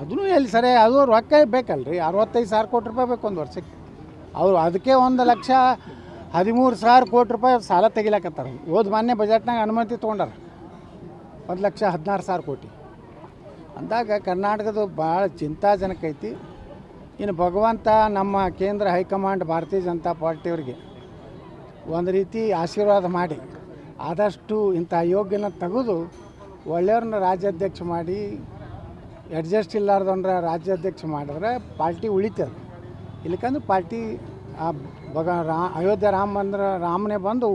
ಅದನ್ನು ಎಲ್ಲಿ ಸರಿ, ಅದು ರೊಕ್ಕ ಬೇಕಲ್ರಿ, ಅರವತ್ತೈದು ಸಾವಿರ ಕೋಟಿ ರೂಪಾಯಿ ಬೇಕು ಒಂದು ವರ್ಷಕ್ಕೆ. ಅವರು ಅದಕ್ಕೆ ಒಂದು ಲಕ್ಷ ಹದಿಮೂರು ಸಾವಿರ ಕೋಟಿ ರೂಪಾಯಿ ಸಾಲ ತೆಗಿಲಕತ್ತಾರ. ಹೋದ ಮಾನ್ಯ ಬಜೆಟ್ನಾಗ ಅನುಮತಿ ತೊಗೊಂಡಾರ. ಒಂದು ಲಕ್ಷ ಹದಿನಾರು ಸಾವಿರ ಕೋಟಿ. ಅಂದಾಗ ಕರ್ನಾಟಕದ ಭಾಳ ಚಿಂತಾಜನಕ ಐತಿ. ಇನ್ನು ಭಗವಂತ ನಮ್ಮ ಕೇಂದ್ರ ಹೈಕಮಾಂಡ್ ಭಾರತೀಯ ಜನತಾ ಪಾರ್ಟಿಯವರಿಗೆ ಒಂದು ರೀತಿ ಆಶೀರ್ವಾದ ಮಾಡಿ, ಆದಷ್ಟು ಇಂಥ ಯೋಗ್ಯನ ತೆಗೆದು ಒಳ್ಳೆಯವ್ರನ್ನ ರಾಜ್ಯಾಧ್ಯಕ್ಷ ಮಾಡಿ ಅಡ್ಜಸ್ಟ್ ಇಲ್ಲಾರ್ದವ್ರ ರಾಜ್ಯಾಧ್ಯಕ್ಷ ಮಾಡಿದ್ರೆ ಪಾರ್ಟಿ ಉಳಿತದೆ. ಇಲ್ಲಿಕಂದ್ರೆ ಪಾರ್ಟಿ ಆ ಭಗ ರಾ ಅಯೋಧ್ಯೆ ರಾಮ್ ಅಂದ್ರೆ ರಾಮನೇ ಬಂದು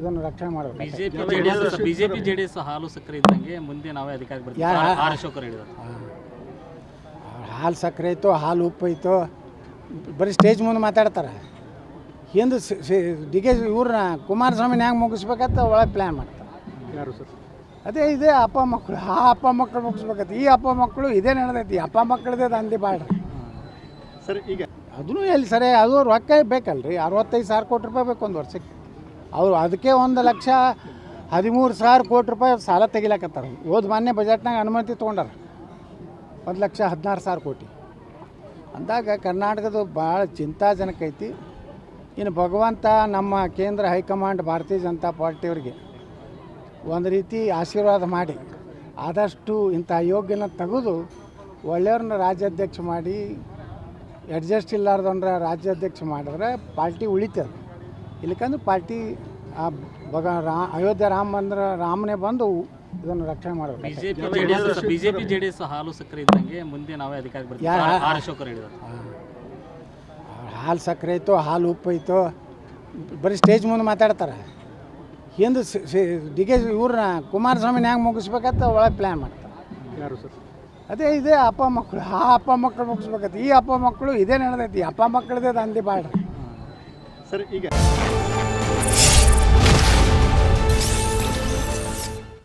ಇದನ್ನು ರಕ್ಷಣೆ ಮಾಡಬೇಕು. ಬಿಜೆಪಿ ಜೆಡಿಎಸ್ ಬಿಜೆಪಿ ಜೆಡಿಎಸ್ ಹಾಲು ಸಕ್ಕರೆ ಇದ್ದಂಗೆ ಮುಂದೆ ನಾವೇ ಅಧಿಕಾರಕ್ಕೆ ಬರ್ತೀವಿ? ಆರ್- ಹೇಳಿದ್ರು ಹಾಲು ಸಕ್ಕರೆ ಐತೋ ಹಾಲು ಉಪ್ಪು ಐತೋ ಬರೀ ಸ್ಟೇಜ್ ಮುಂದೆ ಮಾತಾಡ್ತಾರೆ. ಹಿಂದೆ ಡಿ ಕೆ ಇವ್ರನ್ನ ಕುಮಾರಸ್ವಾಮಿನ ಹ್ಯಾಂಗೆ ಮುಗಿಸ್ಬೇಕಂತ ಒಳಗೆ ಪ್ಲ್ಯಾನ್ ಮಾಡ್ತಾರೆ. ಯಾರು ಸರ್? ಅದೇ ಇದೇ ಅಪ್ಪ ಮಕ್ಕಳು. ಆ ಅಪ್ಪ ಮಕ್ಕಳು ಮುಗಿಸ್ಬೇಕೈತಿ ಈ ಅಪ್ಪ ಮಕ್ಕಳು ಇದೇ ನಡೆದೈತಿ. ಅಪ್ಪ ಮಕ್ಕಳದೇ ದಂಧೆ ಬಾಳ್ರಿ. ಸರ್ ಈಗ? ಅದನ್ನು ಎಲ್ಲಿ ಸರಿ ಅದು ರೊಕ್ಕ ಬೇಕಲ್ರಿ. ಅರವತ್ತೈದು ಸಾವಿರ ಕೋಟಿ ರೂಪಾಯಿ ಬೇಕು ಒಂದು ವರ್ಷಕ್ಕೆ. ಅವರು ಅದಕ್ಕೆ ಒಂದು ಲಕ್ಷ ಹದಿಮೂರು ಸಾವಿರ ಕೋಟಿ ರೂಪಾಯಿ ಸಾಲ ತೆಗಿಲಕತ್ತಾರ. ಹೋದ ಮಾನ್ಯ ಬಜೆಟ್ನಾಗ ಅನುಮತಿ ತೊಗೊಂಡಾರ. ಒಂದು ಲಕ್ಷ ಹದಿನಾರು ಸಾವಿರ ಕೋಟಿ. ಅಂದಾಗ ಕರ್ನಾಟಕದ ಭಾಳ ಚಿಂತಾಜನಕ ಐತಿ. ಇನ್ನು ಭಗವಂತ ನಮ್ಮ ಕೇಂದ್ರ ಹೈಕಮಾಂಡ್ ಭಾರತೀಯ ಜನತಾ ಪಾರ್ಟಿಯವ್ರಿಗೆ ಒಂದು ರೀತಿ ಆಶೀರ್ವಾದ ಮಾಡಿ ಆದಷ್ಟು ಇಂಥ ಯೋಗ್ಯನ ತೆಗೆದು ಒಳ್ಳೆಯವ್ರನ್ನ ರಾಜ್ಯಾಧ್ಯಕ್ಷ ಮಾಡಿ ಅಡ್ಜಸ್ಟ್ ಇಲ್ಲಾರ್ದವ್ರ ರಾಜ್ಯಾಧ್ಯಕ್ಷ ಮಾಡಿದ್ರೆ ಪಾರ್ಟಿ ಉಳಿತದೆ. ಇಲ್ಲಿಕಂದ್ರೆ ಪಾರ್ಟಿ ಆ ಬಗ ರಾ ಅಯೋಧ್ಯೆ ರಾಮ ಮಂದಿರ ರಾಮನೇ ಬಂದು ಇದನ್ನು ರಕ್ಷಣೆ ಮಾಡಬೇಕು. ಬಿಜೆಪಿ ಜೆಡಿಎಸ್ ಬಿಜೆಪಿ ಜೆಡಿಎಸ್ ಹಾಲು ಸಕ್ಕರೆ ಇದ್ದಂಗೆ ಮುಂದೆ ನಾವೇ ಅಧಿಕಾರ ಬರ್ತೀವಿ. ಹಾಲು ಸಕ್ಕರೆ ಐತೋ ಹಾಲು ಉಪ್ಪು ಐತೋ ಬರೀ ಸ್ಟೇಜ್ ಮುಂದೆ ಮಾತಾಡ್ತಾರೆ. ಹಿಂದೆ ಡಿ ಕೆ ಇವ್ರನ್ನ ಕುಮಾರಸ್ವಾಮಿನ ಹ್ಯಾಂಗೆ ಮುಗಿಸ್ಬೇಕಂತ ಒಳಗೆ ಪ್ಲ್ಯಾನ್ ಮಾಡ್ತಾರೆ ಯಾರು ಸರ್? ಅದೇ ಇದೇ ಅಪ್ಪ ಮಕ್ಕಳು. ಆ ಅಪ್ಪ ಮಕ್ಕಳು ಮುಗಿಸ್ಬೇಕಂತ. ಈ ಅಪ್ಪ ಮಕ್ಕಳು ಇದೇ ನಡೆದೈತಿ ಈ ಅಪ್ಪ ಮಕ್ಕಳದೇ ದಂಧೆ ಬಾಳ್ರಿ. ಸರ್ ಈಗ